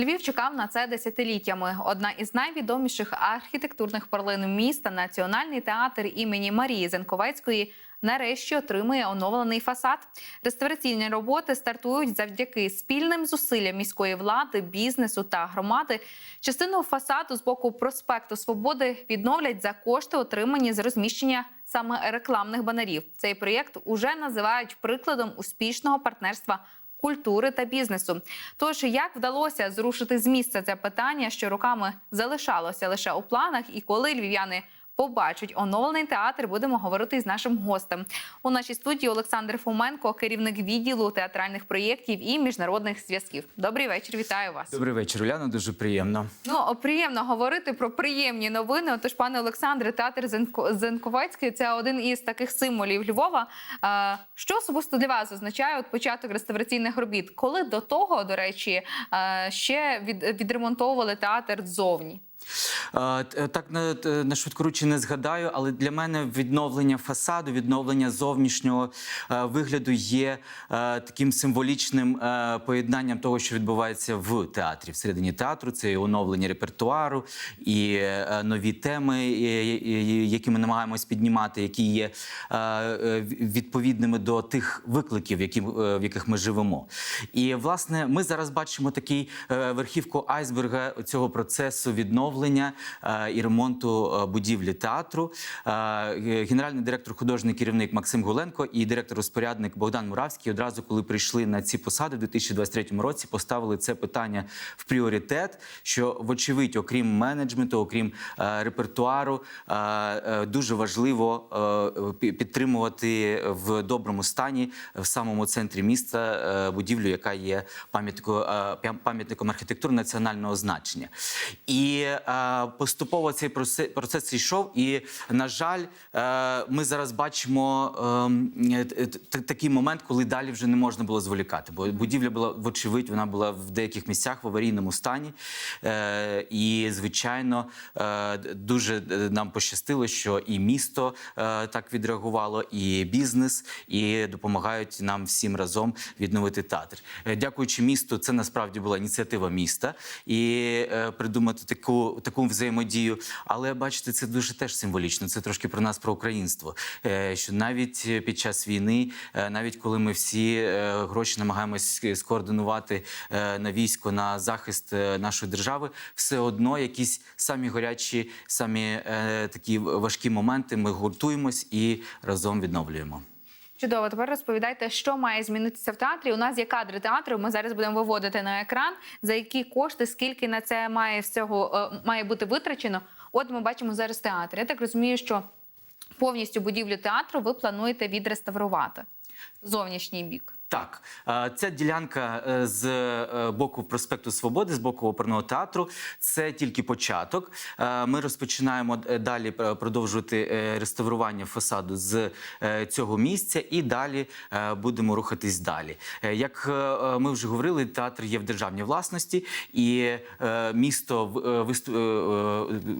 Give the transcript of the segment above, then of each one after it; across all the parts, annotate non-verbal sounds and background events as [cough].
Львів чекав на це десятиліттями. Одна із найвідоміших архітектурних перлин міста Національний театр імені Марії Зенковецької. Нарешті отримує оновлений фасад. Реставраційні роботи стартують завдяки спільним зусиллям міської влади, бізнесу та громади. Частину фасаду з боку проспекту Свободи відновлять за кошти, отримані з розміщення саме рекламних банерів. Цей проєкт уже називають прикладом успішного партнерства культури та бізнесу. Тож як вдалося зрушити з місця це питання, що роками залишалося лише у планах, і коли львів'яни побачать оновлений театр, будемо говорити з нашим гостем у нашій студії. Олександр Фоменко, керівник відділу театральних проєктів і міжнародних зв'язків. Добрий вечір, вітаю вас. Добрий вечір, Уляна. Дуже приємно. Ну приємно говорити про приємні новини. Отож, пане Олександре, театр Зенко- Зенковецький це один із таких символів Львова. Е, Що особисто для вас означає от початок реставраційних робіт? Коли до того, до речі, е, ще від, відремонтовували театр ззовні? Е, т- Так на, т- на швидкоручі не згадаю, але для мене відновлення фасаду, відновлення зовнішнього е, вигляду є е, таким символічним е, поєднанням того, що відбувається в театрі. Всередині театру це і оновлення репертуару, і е, нові теми, які ми намагаємось піднімати, які є е, е, відповідними до тих викликів, е, в яких ми живемо. І власне ми зараз бачимо такий е, верхівку айсберга цього процесу відновлення е, і ремонту е, будівлі театру. Е, Генеральний директор, художній керівник Максим Гуленко і директор-розпорядник Богдан Муравський одразу, коли прийшли на ці посади в 2023 році, поставили це питання в пріоритет. Що вочевидь, окрім менеджменту, окрім репертуару, дуже важливо підтримувати в доброму стані в самому центрі міста будівлю, яка є пам'яткою пам'ятником архітектури національного значення. І поступово цей процес йшов. І на жаль, е, ми зараз бачимо ем, е, такий момент, коли далі вже не можна було зволікати. Бо будівля була вочевидь, вона була в деяких місцях в аварійному стані. Е, І звичайно, е, дуже е, нам пощастило, що і місто е, так відреагувало, і бізнес, і допомагають нам всім разом відновити театр. Е, Дякуючи місту, це насправді була ініціатива міста і е, придумати таку таку взаємодію. Але бачите, це дуже теж символічно. Це трошки про нас, про українство. Е, Що навіть під час війни, е, навіть коли ми всі е, гроші намагаємось скоординувати е, на військо, на захист е, нашої держави, все одно якісь самі гарячі, самі е, такі важкі моменти. Ми гуртуємось і разом відновлюємо. Чудово, тепер розповідайте, що має змінитися в театрі. У нас є кадри театру. Ми зараз будемо виводити на екран. За які кошти, скільки на це має всього е, має бути витрачено? От ми бачимо зараз театр. Я так розумію, що повністю будівлю театру ви плануєте відреставрувати зовнішній бік. Так, е, ця ділянка е, з е, боку проспекту Свободи, з боку оперного театру, це тільки початок. Ми розпочинаємо далі продовжувати реставрування фасаду з цього місця, і далі будемо рухатись далі. Як ми вже говорили, театр є в державній власності, і місто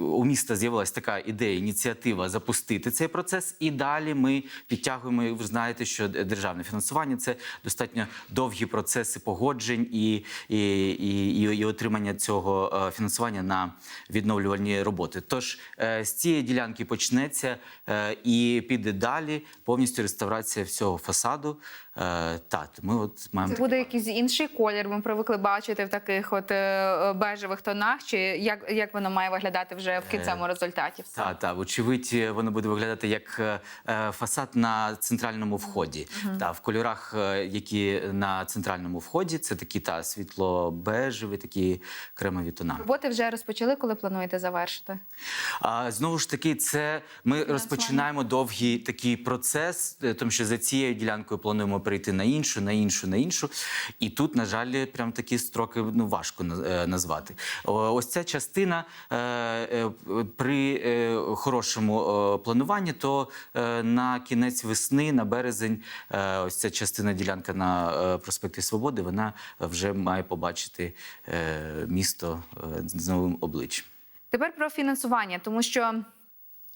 у міста з'явилася така ідея, ініціатива запустити цей процес. І далі ми підтягуємо. Ви знаєте, що державне фінансування це достатньо довгі процеси погоджень і, і, і, і, отримання цього е, фінансування на відновлювальні роботи. Тож е, з цієї ділянки почнеться е, і піде далі повністю реставрація всього фасаду. Е, Так, ми от маємо Це буде якийсь інший колір. Ми привикли бачити в таких от е, бежевих тонах. Чи як, як воно має виглядати вже в кінцевому результаті? Все? Так, так, вочевидь, воно буде виглядати як е, е, фасад на центральному вході. Та в кольорах, е, які на центральному вході, це такі та світло-бежеві, такі кремові тона. Роботи вже розпочали, коли плануєте завершити? А знову ж таки, це ми розпочинаємо довгий такий процес, е, тому що за цією ділянкою плануємо перейти на іншу, на іншу, на іншу. І тут, на жаль, прям такі строки ну важко е, назвати. Ось ця частина е, е, при хорошому плануванні, то на кінець весни, на березень, ось ця частина ділянка на проспекті Свободи, вона вже має побачити місто з новим обличчям. Тепер про фінансування, тому що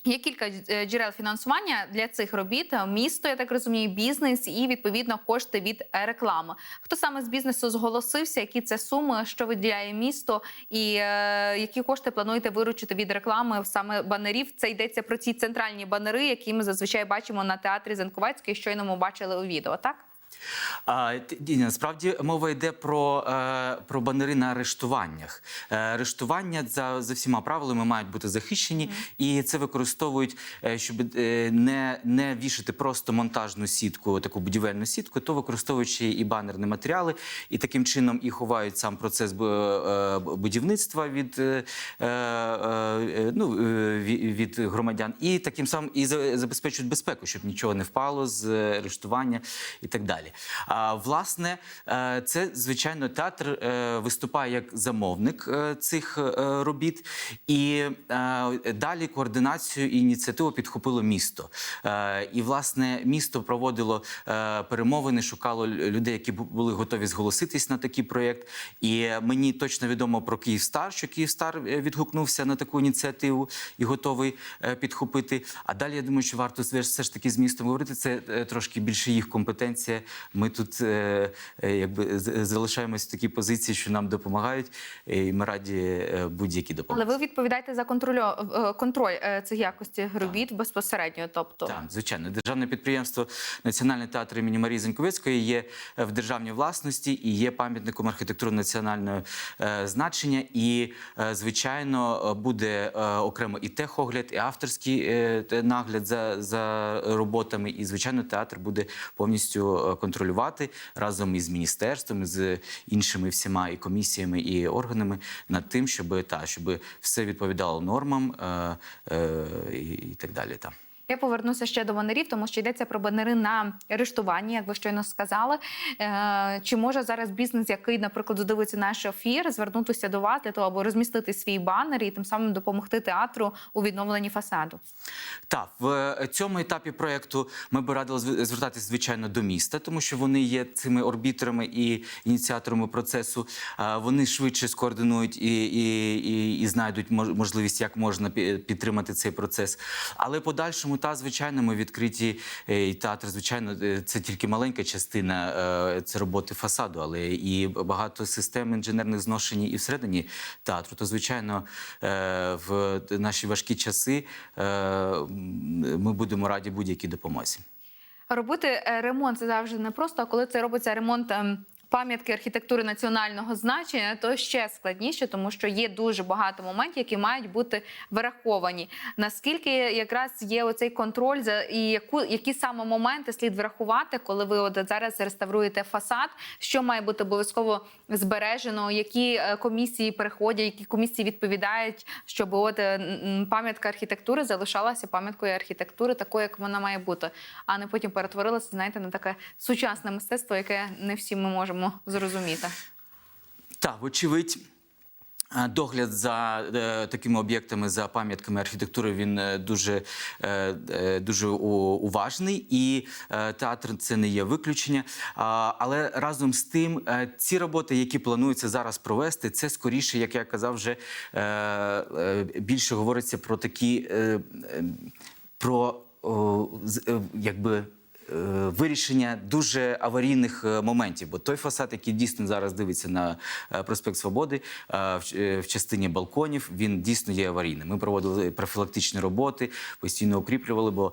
Є кілька е, джерел фінансування для цих робіт: місто, я так розумію, бізнес і відповідно кошти від е, реклами. Хто саме з бізнесу зголосився? Які це суми, що виділяє місто, і е, які кошти плануєте виручити від реклами саме банерів? Це йдеться про ці центральні банери, які ми зазвичай бачимо на театрі Зенковецької. Щойно ми бачили у відео. Так А, насправді мова йде про, е, про банери на арештуваннях. Е, арештування за, за всіма правилами мають бути захищені, і це використовують, е, щоб не, не вішати просто монтажну сітку, таку будівельну сітку, то використовуючи і банерні матеріали, і таким чином і ховають сам процес будівництва від, ну, від громадян, і таким самим і забезпечують безпеку, щоб нічого не впало з арештування і так далі. А власне, е, це звичайно театр е, виступає як замовник е, цих робіт, і далі координацію і ініціативу підхопило місто. І власне місто проводило перемовини, шукало людей, які були готові зголоситись на такий проєкт. І мені точно відомо про Київстар, що Київстар відгукнувся на таку ініціативу і готовий підхопити. А далі я думаю, що варто все ж- таки з містом говорити. Це трошки більше їх компетенція. Ми тут е, е, якби залишаємось в такій позиції, що нам допомагають, і ми раді е, будь-які допомоги. але ви відповідаєте за контроль, контроль цих якості робіт безпосередньо, тобто Так, звичайно, державне підприємство Національний театр імені Марії Зеньковецької є в державній власності і є пам'ятником архітектури національного значення. І, звичайно, буде окремо і техогляд, і авторський нагляд за, за роботами. І, звичайно, театр буде повністю контролювати разом із міністерством, з іншими всіма і комісіями, і органами над тим, щоб та щоб все відповідало нормам е, е, і, так далі. Та. Я повернуся ще до банерів, тому що йдеться про банери на арештуванні, як ви щойно сказали. Е, чи може зараз бізнес, який, наприклад, дивиться наш ефір, звернутися до вас для того, аби розмістити свій банер і тим самим допомогти театру у відновленні фасаду? Так, в е, цьому етапі проєкту ми б радили зв- звертатись, звичайно, до міста, тому що вони є цими орбітерами і ініціаторами процесу. Е, Вони швидше скоординують і, і, і, і знайдуть можливість, як можна підтримати цей процес. Але подальшому, та звичайно, ми відкриті е, і театр, звичайно, е, це тільки маленька частина е, це роботи фасаду, але і багато систем інженерних зношень і всередині театру. То, звичайно, в наші важкі часи ми будемо раді будь-якій допомозі. Робити ремонт це завжди не просто, а коли це робиться ремонт. Пам'ятки архітектури національного значення то ще складніше, тому що є дуже багато моментів, які мають бути враховані. Наскільки якраз є оцей контроль за і яку які саме моменти слід врахувати, коли ви от зараз реставруєте фасад, що має бути обов'язково збережено, які е, комісії переходять, які комісії відповідають, щоб от е, пам'ятка архітектури залишалася пам'яткою архітектури, такою, як вона має бути, а не потім перетворилася, знаєте, на таке сучасне мистецтво, яке не всі ми можемо зрозуміти. Так, вочевидь. е, Догляд за е, такими об'єктами, за пам'ятками архітектури, він е, дуже, дуже уважний, і театр це не є виключення. Але разом з тим, ці роботи, які плануються зараз провести, це скоріше, як я казав, вже більше говориться про такі про якби. Е, Вирішення дуже аварійних е, моментів, бо той фасад, який дійсно зараз дивиться на е, проспект Свободи в частині балконів, він дійсно є аварійним. Ми проводили профілактичні роботи, постійно укріплювали, бо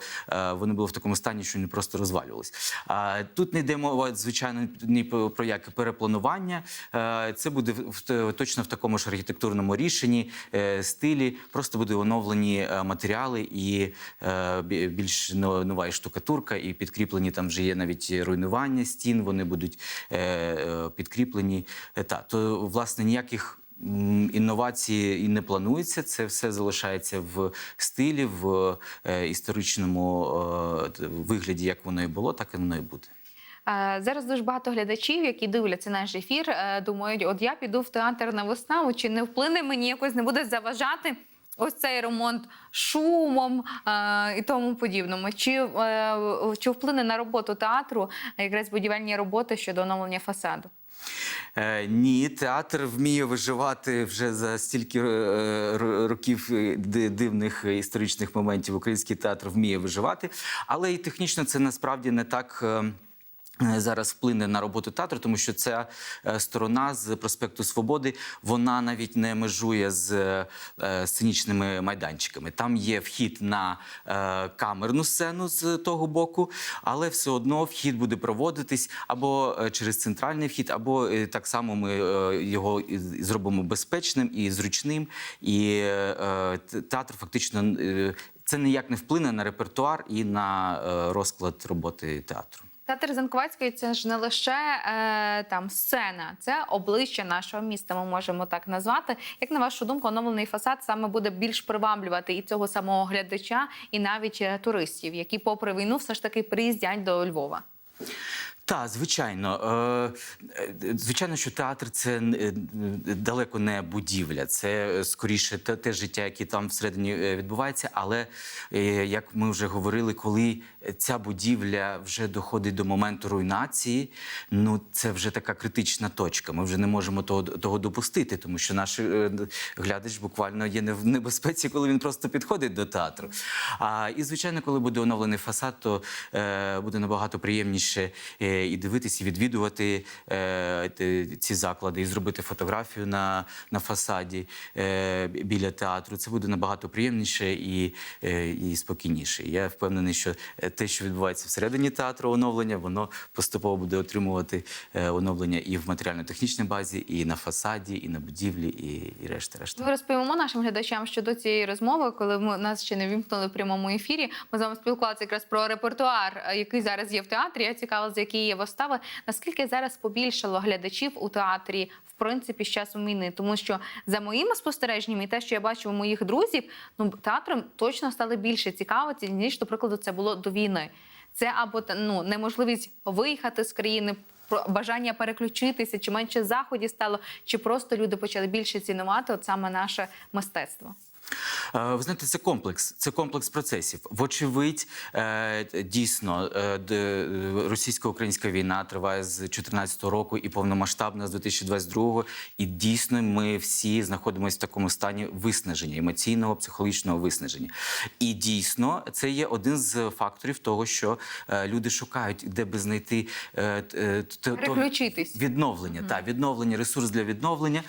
вони були в такому стані, що вони просто розвалювались. А тут не йде мова, звичайно, ні про яке перепланування. Це буде точно в такому ж архітектурному рішенні, стилі. Просто буде оновлені матеріали і більш нова штукатурка, і підкріплені там вже є навіть руйнування стін. Вони будуть е, е, підкріплені. Е, Та то власне ніяких. Інновації і не планується. Це все залишається в стилі, в історичному вигляді, як воно і було, так і воно і буде. Зараз дуже багато глядачів, які дивляться наш ефір, думають: от я піду в театр на виставу, чи не вплине мені якось не буде заважати. Ось цей ремонт шумом е, і тому подібному. Чи, е, чи вплине на роботу театру якраз будівельні роботи щодо оновлення фасаду? Е, ні, театр вміє виживати вже за стільки е, років е, дивних е, історичних моментів. Український театр вміє виживати, але і технічно це насправді не так. е, Зараз вплине на роботу театру, тому що ця е, сторона з проспекту Свободи вона навіть не межує з е, сценічними майданчиками. Там є вхід на е, камерну сцену з того боку, але все одно вхід буде проводитись або е, через центральний вхід, або е, так само ми е, його зробимо безпечним і зручним. І е, е, театр фактично е, це ніяк не вплине на репертуар і на е, розклад роботи театру. Театр Занковецької це ж не лише е, там сцена, це обличчя нашого міста. Ми можемо так назвати. Як на вашу думку, оновлений фасад саме буде більш приваблювати і цього самого глядача, і навіть е, туристів, які, попри війну, все ж таки приїздять до Львова. Так, звичайно. Е, е, Звичайно, що театр це е, далеко не будівля, це скоріше те, життя, яке там всередині відбувається. Але як ми вже говорили, коли ця будівля вже доходить до моменту руйнації, ну це вже така критична точка. Ми вже не можемо того, того допустити, тому що наш глядач буквально є не в небезпеці, коли він просто підходить до театру. А, і звичайно, коли буде оновлений фасад, то буде набагато приємніше і дивитися, і відвідувати е, ці заклади, і зробити фотографію на, на фасаді е, біля театру. Це буде набагато приємніше і, е, і спокійніше. Я впевнений, що те, що відбувається всередині театру, оновлення, воно поступово буде отримувати оновлення і в матеріально-технічній базі, і на фасаді, і на будівлі, і, і решта. решта. Ми розповімо нашим глядачам щодо цієї розмови, коли ми нас ще не вімкнули в прямому ефірі. Ми з вами спілкувалися якраз про репертуар, який зараз є в театрі. Я цікава, з які є вистави. Наскільки зараз побільшало глядачів у театрі, в принципі, з часом війни? Тому що за моїми спостереженнями, і те, що я бачу у моїх друзів, ну театром точно стали більше цікавити, ніж, до прикладу, це було до війни. Це або ну неможливість виїхати з країни. про- Бажання переключитися, чи менше заходів стало, чи просто люди почали більше цінувати от саме наше мистецтво. Е, Ви знаєте, це комплекс, це комплекс процесів. Вочевидь, е, дійсно, е, російсько-українська війна триває з 2014 року і повномасштабна з 2022. І дійсно, ми всі знаходимося в такому стані виснаження, емоційного, психологічного виснаження. І дійсно, це є один з факторів того, що люди шукають, де би знайти то-. Відновлення, так, відновлення, ресурс для відновлення.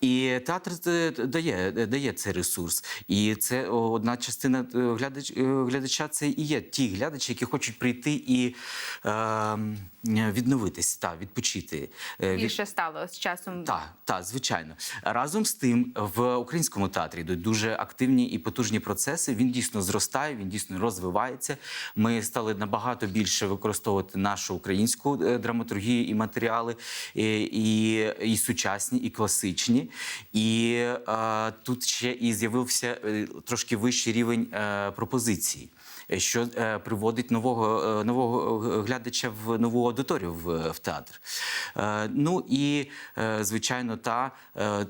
І театр е, дає, дає цей ресурс. І це одна частина е, глядач, е, глядача це і є ті глядачі, які хочуть прийти і е, відновитись, та, відпочити. Е, від- Більше стало з часом. так, так, звичайно. Разом з тим, в українському театрі йдуть дуже активні і потужні процеси. Він дійсно зростає, він дійсно розвивається. Ми стали набагато більше використовувати нашу українську е, драматургію і матеріали, і, і, і сучасні, і класичні. І е, тут ще і з'явився е, трошки вищий рівень е, пропозиції. Е, Що е, приводить нового, е, нового глядача в нову аудиторію в, в театр. Ну і звичайно, та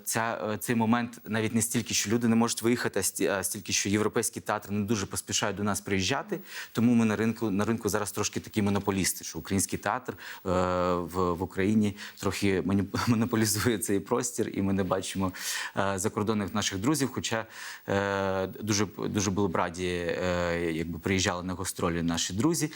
ця, цей момент навіть не стільки, що люди не можуть виїхати, а сті- а стільки, що європейські театри не дуже поспішають до нас приїжджати. Тому ми на ринку на ринку зараз трошки такі монополісти, що український театр в, в Україні трохи [laughs] монополізує цей простір, і ми не бачимо закордонних наших друзів. Хоча дуже дуже були б раді, якби приїжджали на гастролі наші друзі.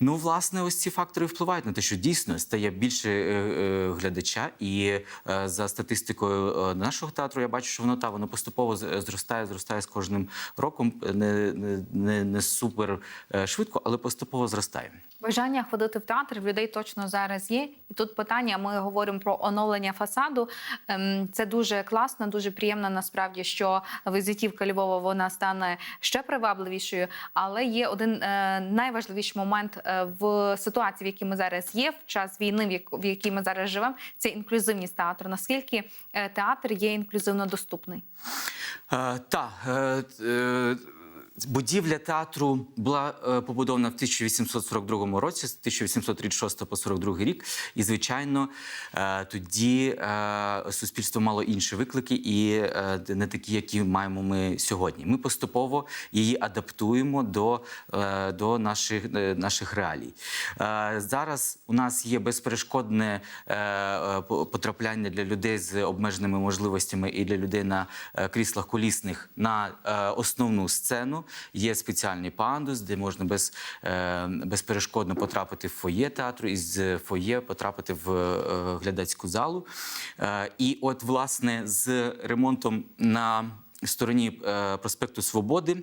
Ну, власне, ось ці фактори впливають на те, що дійсно стає більше е, е, глядача, і е, за статистикою нашого театру я бачу, що воно та воно поступово зростає, зростає з кожним роком. Не, не, не, супер швидко, але поступово зростає. Бажання ходити в театр в людей точно зараз є. І тут питання: ми говоримо про оновлення фасаду. Ем, Це дуже класно, дуже приємно. Насправді, що візитівка Львова вона стане ще привабливішою. Але є один е, найважливіший момент е, в ситуації, в якій ми зараз є, в час війни, в як- в якій ми зараз живемо, це інклюзивність театру. Наскільки е, театр є інклюзивно доступний? Та, Будівля театру була е, побудована в 1842 році, з 1836 по 42 рік. І, звичайно, е, тоді е, суспільство мало інші виклики, і не такі, які маємо ми сьогодні. Ми поступово її адаптуємо до, до наших, наших реалій. Зараз у нас є безперешкодне по- потрапляння для людей з обмеженими можливостями і для людей на кріслах колісних на основну сцену. Є спеціальний пандус, де можна без, е, безперешкодно потрапити в фоє театру і з фоє потрапити в е, глядацьку залу. Е, І от, власне, з ремонтом на стороні проспекту Свободи.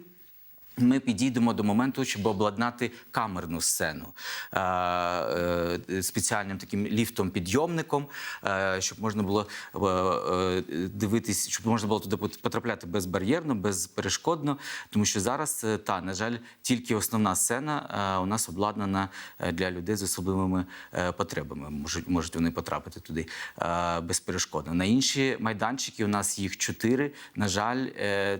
Ми підійдемо до моменту, щоб обладнати камерну сцену е, е, спеціальним таким ліфтом-підйомником, е, щоб можна було дивитись, щоб можна було туди потрапляти безбар'єрно, безперешкодно. Тому що зараз, та, на жаль, тільки основна сцена у нас обладнана для людей з особливими потребами. Можуть, можуть вони потрапити туди безперешкодно. На інші майданчики у нас їх чотири. На жаль,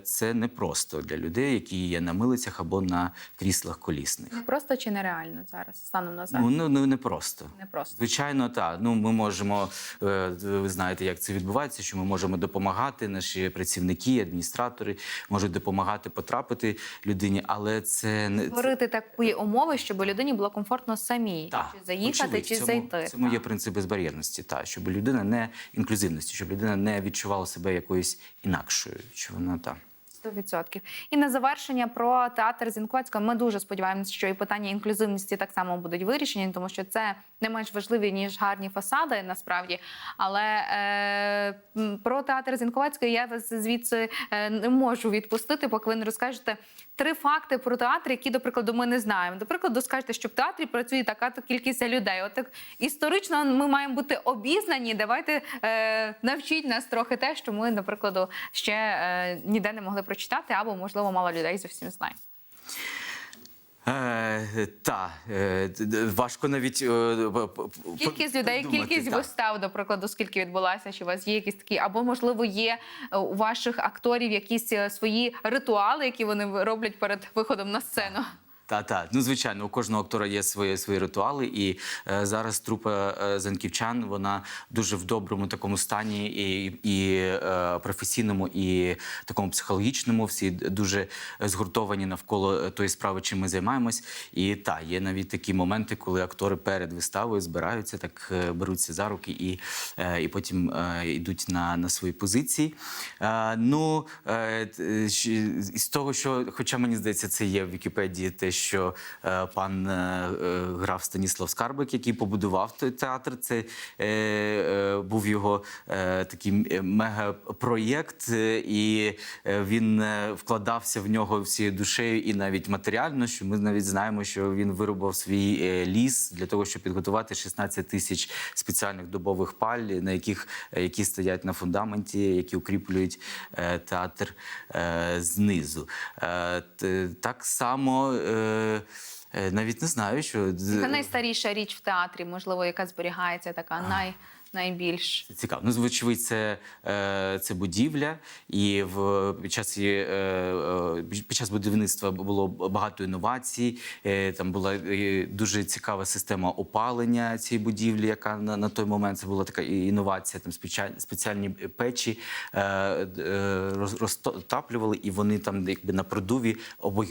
це непросто для людей, які є на милицях або на кріслах колісних. Не просто чи нереально зараз, станом на зараз? Ну, ну, ну не просто. Не просто. Звичайно, так. Ну, ми можемо, е, ви знаєте, як це відбувається, що ми можемо допомагати, наші працівники, адміністратори можуть допомагати потрапити людині, але це не Створити такі умови, щоб людині було комфортно самій Так, чи заїхати, очевидь, чи цьому, зайти. Цьому є Так. принцип безбар'єрності, та щоб людина не інклюзивності, щоб людина не відчувала себе якоюсь інакшою. Що вона та. 100%. І на завершення про театр Зінковецького. Ми дуже сподіваємося, що і питання інклюзивності так само будуть вирішені, тому що це не менш важливі ніж гарні фасади, насправді. Але е, про театр Зінковецького я вас звідси е, не можу відпустити, поки ви не розкажете три факти про театр, які, до прикладу, ми не знаємо. До прикладу, скажете, що в театрі працює така то кількість людей. От так історично ми маємо бути обізнані. Давайте е, навчіть нас трохи те, що ми, наприклад, ще е, ніде не могли прочитати, або можливо мало людей зовсім знає. Е, та е, важко навіть е, Кількість людей, кількість та. вистав, до прикладу, скільки відбулася, чи у вас є якісь такі, або можливо є е, у ваших акторів якісь е, свої ритуали, які вони роблять перед виходом на сцену. Та, та. Ну, звичайно, у кожного актора є свої, свої ритуали, і е, зараз трупа е, занківчан вона дуже в доброму такому стані, і, і е, професійному, і такому психологічному. Всі дуже згуртовані навколо тої справи, чим ми займаємось. І та є навіть такі моменти, коли актори перед виставою збираються, так е, беруться за руки і, е, і потім е, йдуть на, на свої позиції. Е, ну, е, е, з того, що, хоча мені здається, це є в Вікіпедії, те, що е, пан е, е, граф Станіслав Скарбик, який побудував той театр, це був його такий мегапроєкт, і він вкладався в нього всією душею і навіть матеріально. Що ми навіть знаємо, що він вирубав свій ліс для того, щоб підготувати 16 тисяч спеціальних добових паль, на яких які стоять на фундаменті, які укріплюють театр знизу. Так само. Е, навіть не знаю, що Це найстаріша річ в театрі, можливо, яка зберігається, така най, найбільш. Цікаво. Ну, звичайно, це, е, це будівля, і в під час е, е, під час будівництва було багато інновацій. Там була дуже цікава система опалення цієї будівлі, яка на, на той момент це була така інновація. Там спеціальні, печі розтаплювали, і вони там якби на продуві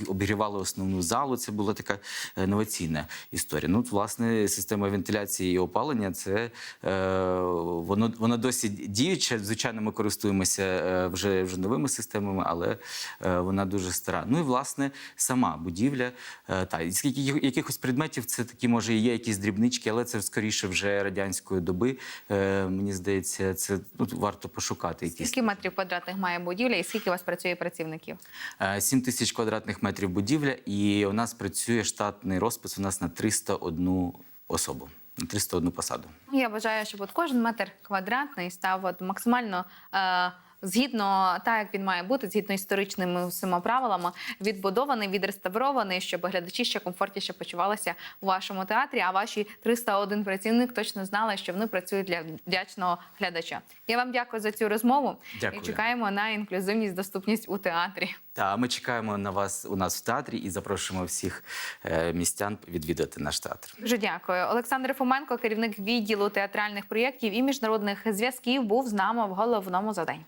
обігрівали основну залу. Це була така інноваційна історія. Ну, власне, система вентиляції і опалення це воно, воно досі діюче. Звичайно, ми користуємося е, вже, вже новими системами, але е, вона дуже стара. Ну і власне сама будівля. Е, та і скільки якихось предметів, це такі може і є якісь дрібнички, але це скоріше вже радянської доби. Мені здається, це ну, варто пошукати якісь. Скільки метрів квадратних має будівля і скільки у вас працює працівників? Е, 7 тисяч квадратних метрів будівля, і у нас працює штатний розпис у нас на 301 особу, на 301 посаду. Я бажаю, щоб от кожен метр квадратний став от максимально е, згідно так, як він має бути, згідно історичними всіма правилами, відбудований, відреставрований, щоб глядачі ще комфортніше почувалися у вашому театрі. А ваші 301 працівник точно знали, що вони працюють для вдячного глядача. Я вам дякую за цю розмову Дякую. і чекаємо на інклюзивність, доступність у театрі. Та ми чекаємо на вас у нас в театрі і запрошуємо всіх е, містян відвідати наш театр. Дуже дякую. Олександр Фоменко, керівник відділу театральних проєктів і міжнародних зв'язків, був з нами в головному за день.